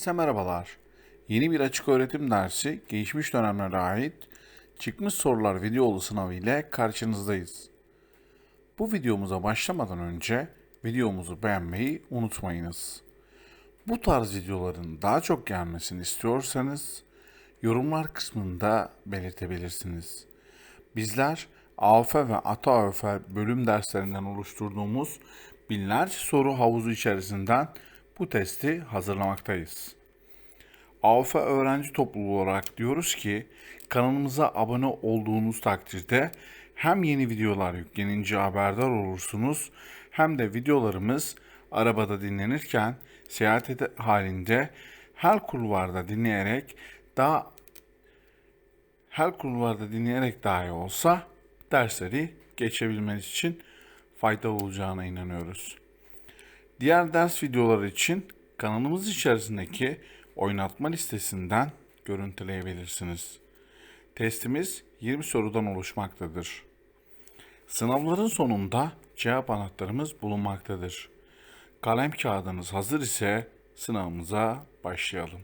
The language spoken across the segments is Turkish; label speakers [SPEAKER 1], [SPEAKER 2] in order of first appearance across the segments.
[SPEAKER 1] Herkese merhabalar. Yeni bir açık öğretim dersi geçmiş dönemlere ait çıkmış sorular videolu sınavı ile karşınızdayız. Bu videomuza başlamadan önce videomuzu beğenmeyi unutmayınız. Bu tarz videoların daha çok gelmesini istiyorsanız yorumlar kısmında belirtebilirsiniz. Bizler AOF ve ATAOF bölüm derslerinden oluşturduğumuz binlerce soru havuzu içerisinden bu testi hazırlamaktayız. AOF öğrenci topluluğu olarak diyoruz ki kanalımıza abone olduğunuz takdirde hem yeni videolar yüklenince haberdar olursunuz hem de videolarımız arabada dinlenirken seyahat halinde her kulvarda dinleyerek daha her kulvarda dinleyerek dahi olsa dersleri geçebilmeniz için faydalı olacağına inanıyoruz. Diğer ders videoları için kanalımız içerisindeki oynatma listesinden görüntüleyebilirsiniz. Testimiz 20 sorudan oluşmaktadır. Sınavların sonunda cevap anahtarımız bulunmaktadır. Kalem kağıdınız hazır ise sınavımıza başlayalım.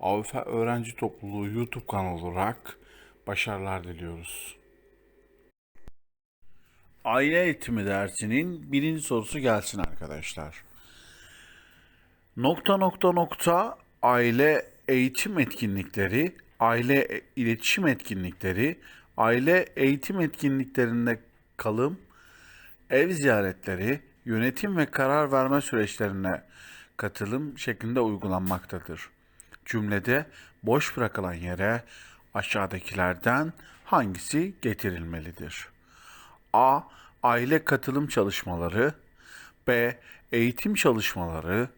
[SPEAKER 1] AVF Öğrenci Topluluğu YouTube kanalı olarak başarılar diliyoruz. Aile eğitimi dersinin birinci sorusu gelsin arkadaşlar. Nokta nokta nokta aile eğitim etkinlikleri, aile iletişim etkinlikleri, aile eğitim etkinliklerinde kalım, ev ziyaretleri, yönetim ve karar verme süreçlerine katılım şeklinde uygulanmaktadır. Cümlede boş bırakılan yere aşağıdakilerden hangisi getirilmelidir? A. Aile katılım çalışmaları B. Eğitim çalışmaları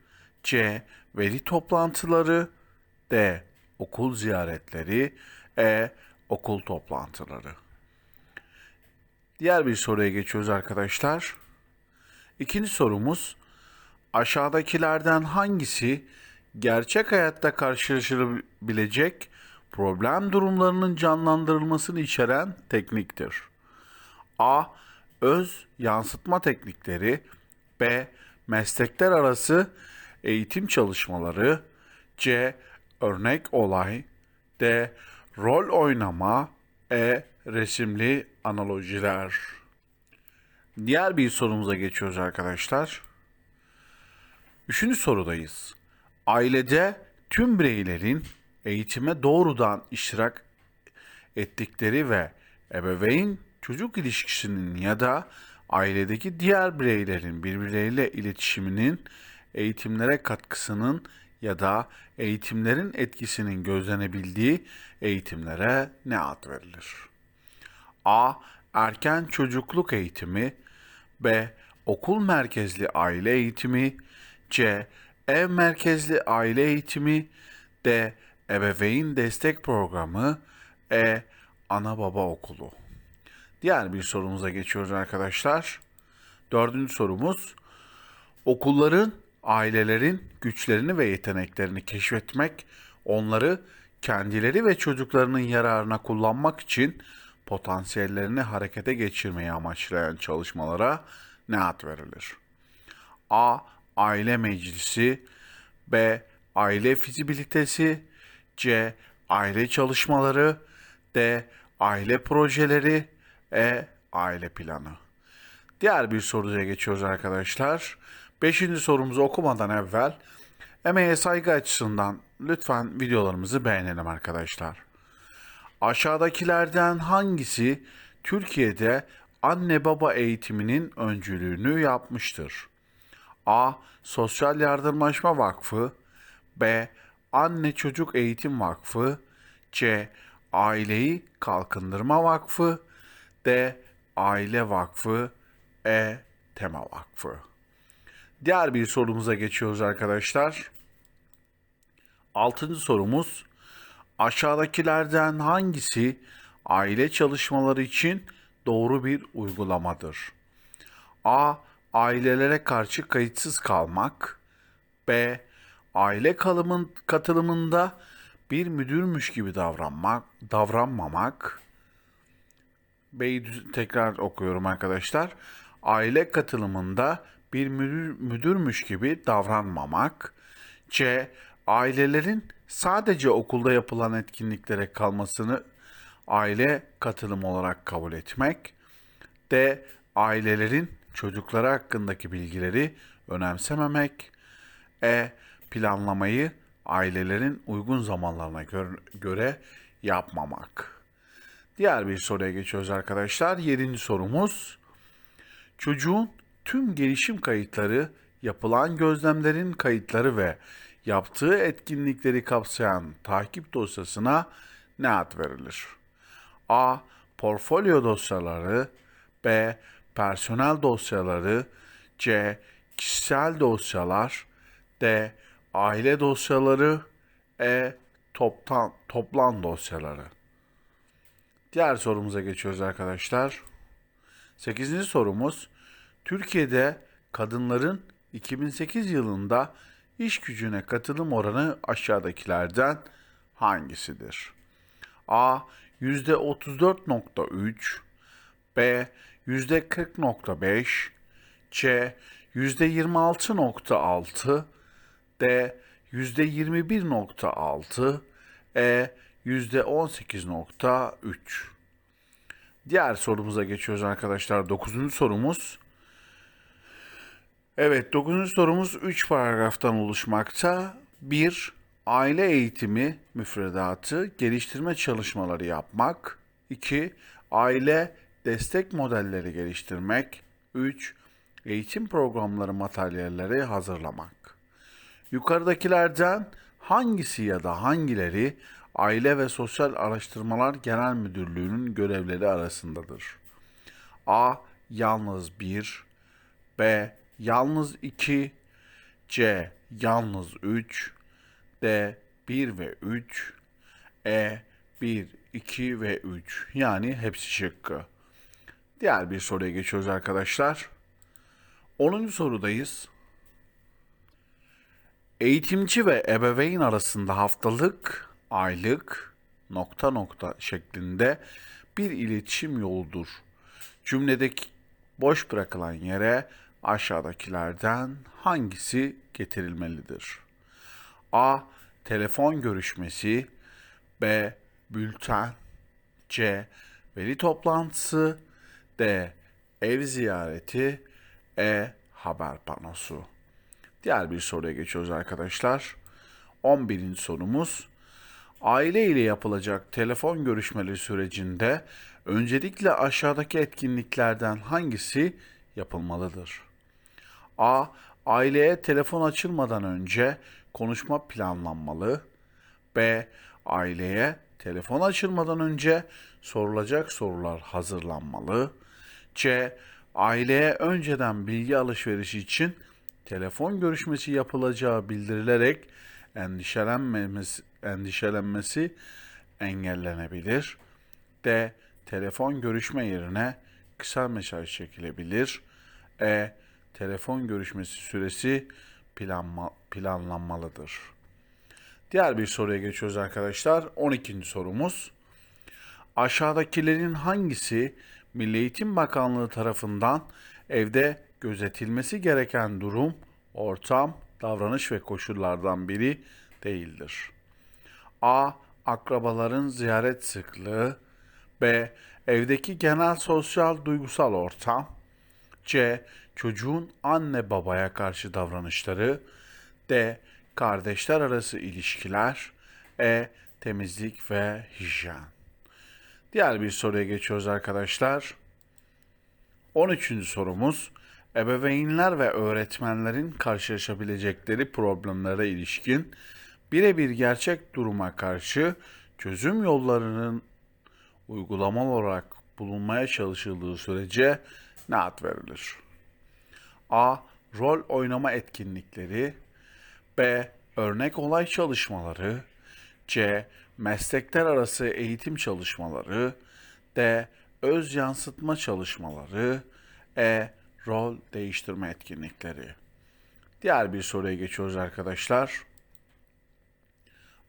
[SPEAKER 1] C. Veli toplantıları D. Okul ziyaretleri E. Okul toplantıları Diğer bir soruya geçiyoruz arkadaşlar. İkinci sorumuz aşağıdakilerden hangisi gerçek hayatta karşılaşılabilecek problem durumlarının canlandırılmasını içeren tekniktir? A. Öz yansıtma teknikleri B. Meslekler arası eğitim çalışmaları C. Örnek olay D. Rol oynama E. Resimli analojiler Diğer bir sorumuza geçiyoruz arkadaşlar. Üçüncü sorudayız. Ailede tüm bireylerin eğitime doğrudan iştirak ettikleri ve ebeveyn çocuk ilişkisinin ya da ailedeki diğer bireylerin birbirleriyle iletişiminin eğitimlere katkısının ya da eğitimlerin etkisinin gözlenebildiği eğitimlere ne ad verilir? A. Erken çocukluk eğitimi B. Okul merkezli aile eğitimi C. Ev merkezli aile eğitimi D. Ebeveyn destek programı E. Ana baba okulu Diğer bir sorumuza geçiyoruz arkadaşlar. Dördüncü sorumuz. Okulların, ailelerin güçlerini ve yeteneklerini keşfetmek, onları kendileri ve çocuklarının yararına kullanmak için potansiyellerini harekete geçirmeyi amaçlayan çalışmalara ne ad verilir? A. Aile meclisi B. Aile fizibilitesi C. Aile çalışmaları D. Aile projeleri E. Aile planı Diğer bir soruya geçiyoruz arkadaşlar. Beşinci sorumuzu okumadan evvel emeğe saygı açısından lütfen videolarımızı beğenelim arkadaşlar. Aşağıdakilerden hangisi Türkiye'de anne baba eğitiminin öncülüğünü yapmıştır? A. Sosyal Yardımlaşma Vakfı B. Anne Çocuk Eğitim Vakfı C. Aileyi Kalkındırma Vakfı D. Aile Vakfı E. Tema Vakfı Diğer bir sorumuza geçiyoruz arkadaşlar. Altıncı sorumuz aşağıdakilerden hangisi aile çalışmaları için doğru bir uygulamadır? A. Ailelere karşı kayıtsız kalmak. B. Aile kalımın katılımında bir müdürmüş gibi davranmak, davranmamak. B'yi tekrar okuyorum arkadaşlar. Aile katılımında bir müdür, müdürmüş gibi davranmamak. C. Ailelerin sadece okulda yapılan etkinliklere kalmasını aile katılımı olarak kabul etmek. D. Ailelerin çocukları hakkındaki bilgileri önemsememek. E. Planlamayı ailelerin uygun zamanlarına gö- göre yapmamak. Diğer bir soruya geçiyoruz arkadaşlar. Yedinci sorumuz. Çocuğun tüm gelişim kayıtları, yapılan gözlemlerin kayıtları ve yaptığı etkinlikleri kapsayan takip dosyasına ne ad verilir? A. Portfolyo dosyaları B. Personel dosyaları C. Kişisel dosyalar D. Aile dosyaları E. Toptan, toplam dosyaları Diğer sorumuza geçiyoruz arkadaşlar. 8. sorumuz. Türkiye'de kadınların 2008 yılında iş gücüne katılım oranı aşağıdakilerden hangisidir? A. %34.3 B. %40.5 C. %26.6 D. %21.6 E. %18.3 Diğer sorumuza geçiyoruz arkadaşlar. Dokuzuncu sorumuz. Evet, dokuzuncu sorumuz 3 paragraftan oluşmakta. 1. Aile eğitimi müfredatı geliştirme çalışmaları yapmak. 2. Aile destek modelleri geliştirmek. 3. Eğitim programları materyalleri hazırlamak. Yukarıdakilerden hangisi ya da hangileri Aile ve Sosyal Araştırmalar Genel Müdürlüğü'nün görevleri arasındadır? A. Yalnız 1 B. Yalnız 2 C. Yalnız 3 D. 1 ve 3 E. 1, 2 ve 3 yani hepsi şıkkı. Diğer bir soruya geçiyoruz arkadaşlar. 10. sorudayız. Eğitimci ve ebeveyn arasında haftalık, aylık, nokta nokta şeklinde bir iletişim yoludur. Cümledeki boş bırakılan yere aşağıdakilerden hangisi getirilmelidir? A. Telefon görüşmesi B. Bülten C. Veli toplantısı D. Ev ziyareti E. Haber panosu Diğer bir soruya geçiyoruz arkadaşlar. 11. sorumuz. Aile ile yapılacak telefon görüşmeleri sürecinde öncelikle aşağıdaki etkinliklerden hangisi yapılmalıdır? A. Aileye telefon açılmadan önce konuşma planlanmalı. B. Aileye telefon açılmadan önce sorulacak sorular hazırlanmalı. C. Aileye önceden bilgi alışverişi için telefon görüşmesi yapılacağı bildirilerek endişelenmemesi, endişelenmesi engellenebilir. D. Telefon görüşme yerine kısa mesaj çekilebilir. E. Telefon görüşmesi süresi planma, planlanmalıdır. Diğer bir soruya geçiyoruz arkadaşlar. 12. sorumuz. Aşağıdakilerin hangisi Milli Eğitim Bakanlığı tarafından evde gözetilmesi gereken durum, ortam, davranış ve koşullardan biri değildir? A. Akrabaların ziyaret sıklığı B. Evdeki genel sosyal duygusal ortam C. Çocuğun anne babaya karşı davranışları D. Kardeşler arası ilişkiler E. Temizlik ve hijyen Diğer bir soruya geçiyoruz arkadaşlar. 13. sorumuz ebeveynler ve öğretmenlerin karşılaşabilecekleri problemlere ilişkin birebir gerçek duruma karşı çözüm yollarının uygulamalı olarak bulunmaya çalışıldığı sürece ne ad verilir? A. Rol oynama etkinlikleri B. Örnek olay çalışmaları C. Meslekler arası eğitim çalışmaları D. Öz yansıtma çalışmaları E. Rol değiştirme etkinlikleri Diğer bir soruya geçiyoruz arkadaşlar.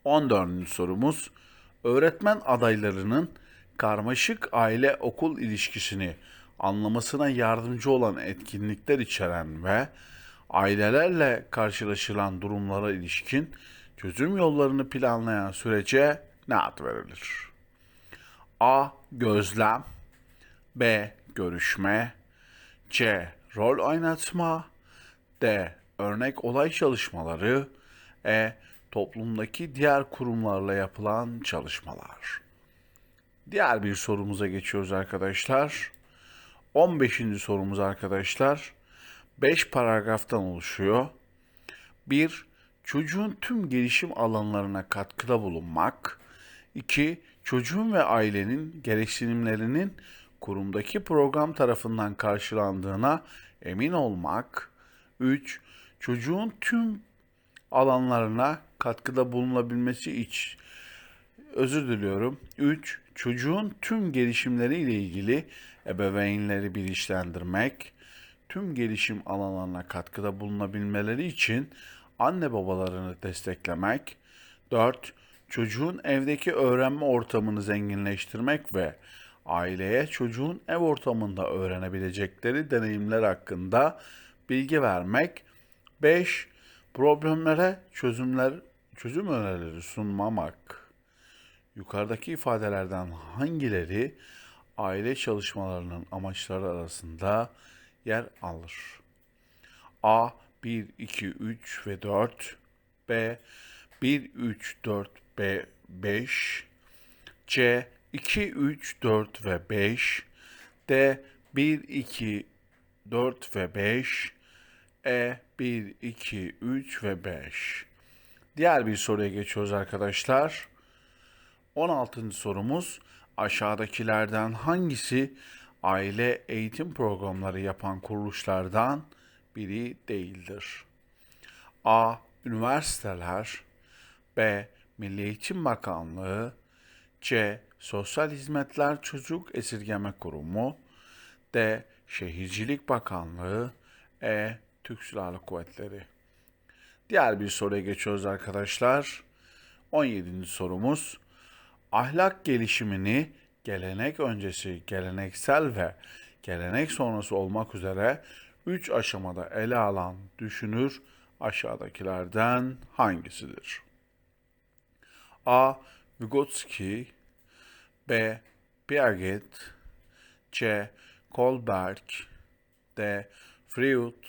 [SPEAKER 1] 14. sorumuz öğretmen adaylarının karmaşık aile okul ilişkisini anlamasına yardımcı olan etkinlikler içeren ve ailelerle karşılaşılan durumlara ilişkin çözüm yollarını planlayan sürece ne ad verilir? A. Gözlem B. Görüşme C. Rol oynatma D. Örnek olay çalışmaları E. Toplumdaki diğer kurumlarla yapılan çalışmalar. Diğer bir sorumuza geçiyoruz arkadaşlar. 15. sorumuz arkadaşlar. 5 paragraftan oluşuyor. 1. Çocuğun tüm gelişim alanlarına katkıda bulunmak. 2. Çocuğun ve ailenin gereksinimlerinin kurumdaki program tarafından karşılandığına emin olmak. 3. Çocuğun tüm alanlarına katkıda bulunabilmesi için özür diliyorum. 3. Çocuğun tüm gelişimleriyle ilgili ebeveynleri bilinçlendirmek, tüm gelişim alanlarına katkıda bulunabilmeleri için anne babalarını desteklemek. 4. Çocuğun evdeki öğrenme ortamını zenginleştirmek ve aileye çocuğun ev ortamında öğrenebilecekleri deneyimler hakkında bilgi vermek. 5. Problemlere çözümler çözüm önerileri sunmamak. Yukarıdaki ifadelerden hangileri aile çalışmalarının amaçları arasında yer alır? A 1, 2, 3 ve 4 B 1, 3, 4, B 5 C 2, 3, 4 ve 5 D 1, 2, 4 ve 5 E 1, 2, 3 ve 5 Diğer bir soruya geçiyoruz arkadaşlar. 16. sorumuz aşağıdakilerden hangisi aile eğitim programları yapan kuruluşlardan biri değildir? A. Üniversiteler B. Milli Eğitim Bakanlığı C. Sosyal Hizmetler Çocuk Esirgeme Kurumu D. Şehircilik Bakanlığı E. Türk Silahlı Kuvvetleri Diğer bir soruya geçiyoruz arkadaşlar. 17. sorumuz. Ahlak gelişimini gelenek öncesi, geleneksel ve gelenek sonrası olmak üzere 3 aşamada ele alan düşünür aşağıdakilerden hangisidir? A. Vygotsky B. Piaget C. Kohlberg D. Freud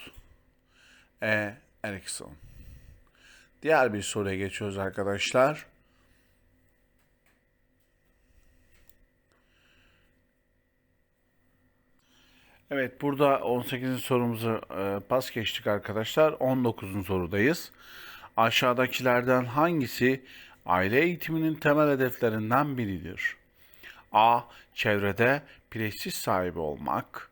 [SPEAKER 1] E. Erikson Diğer bir soruya geçiyoruz arkadaşlar. Evet burada 18. sorumuzu e, pas geçtik arkadaşlar. 19. sorudayız. Aşağıdakilerden hangisi aile eğitiminin temel hedeflerinden biridir? A. Çevrede prestij sahibi olmak.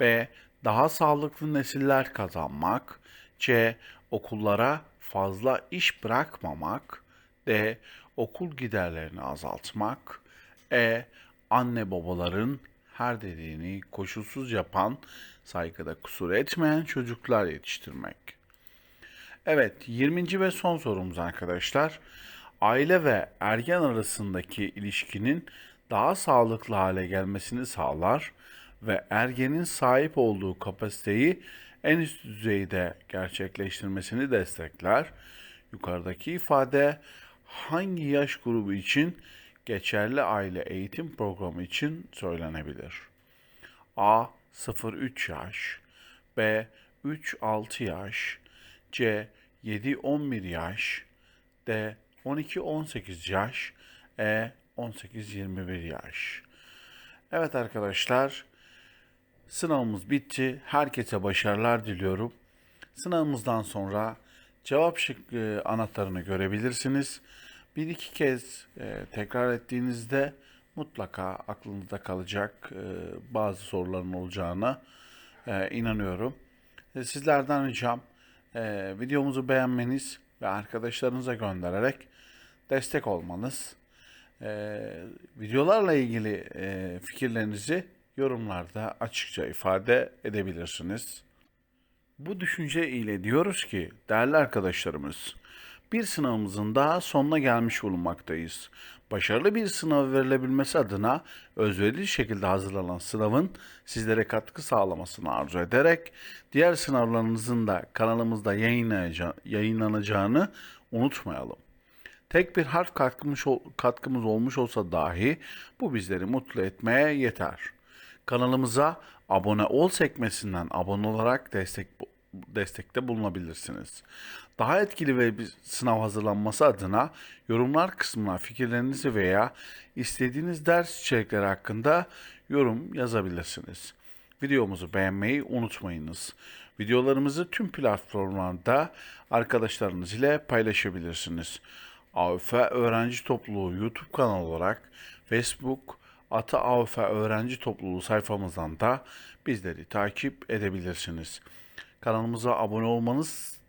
[SPEAKER 1] B. Daha sağlıklı nesiller kazanmak. C. Okullara fazla iş bırakmamak. D. Okul giderlerini azaltmak. E. Anne babaların her dediğini koşulsuz yapan, saygıda kusur etmeyen çocuklar yetiştirmek. Evet, 20. ve son sorumuz arkadaşlar. Aile ve ergen arasındaki ilişkinin daha sağlıklı hale gelmesini sağlar ve ergenin sahip olduğu kapasiteyi en üst düzeyde gerçekleştirmesini destekler. Yukarıdaki ifade hangi yaş grubu için geçerli aile eğitim programı için söylenebilir? A 0-3 yaş B 3-6 yaş C 7-11 yaş D 12-18 yaş E 18-21 yaş Evet arkadaşlar Sınavımız bitti. Herkese başarılar diliyorum. Sınavımızdan sonra cevap şık e, anahtarını görebilirsiniz. Bir iki kez e, tekrar ettiğinizde mutlaka aklınızda kalacak e, bazı soruların olacağına inanıyorum. Sizlerden ricam videomuzu beğenmeniz ve arkadaşlarınıza göndererek destek olmanız. Videolarla ilgili fikirlerinizi yorumlarda açıkça ifade edebilirsiniz. Bu düşünce ile diyoruz ki değerli arkadaşlarımız bir sınavımızın daha sonuna gelmiş bulunmaktayız. Başarılı bir sınav verilebilmesi adına özverili şekilde hazırlanan sınavın sizlere katkı sağlamasını arzu ederek diğer sınavlarınızın da kanalımızda yayınlanacağını unutmayalım. Tek bir harf katkımız, ol- katkımız olmuş olsa dahi bu bizleri mutlu etmeye yeter. Kanalımıza abone ol sekmesinden abone olarak destek destekte bulunabilirsiniz. Daha etkili ve bir sınav hazırlanması adına yorumlar kısmına fikirlerinizi veya istediğiniz ders içerikleri hakkında yorum yazabilirsiniz. Videomuzu beğenmeyi unutmayınız. Videolarımızı tüm platformlarda arkadaşlarınız ile paylaşabilirsiniz. AÜF Öğrenci Topluluğu YouTube kanalı olarak Facebook Ata AÜF Öğrenci Topluluğu sayfamızdan da bizleri takip edebilirsiniz. Kanalımıza abone olmanız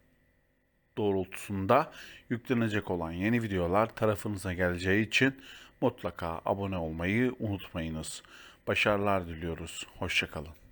[SPEAKER 1] doğrultusunda yüklenecek olan yeni videolar tarafınıza geleceği için mutlaka abone olmayı unutmayınız. Başarılar diliyoruz. Hoşçakalın.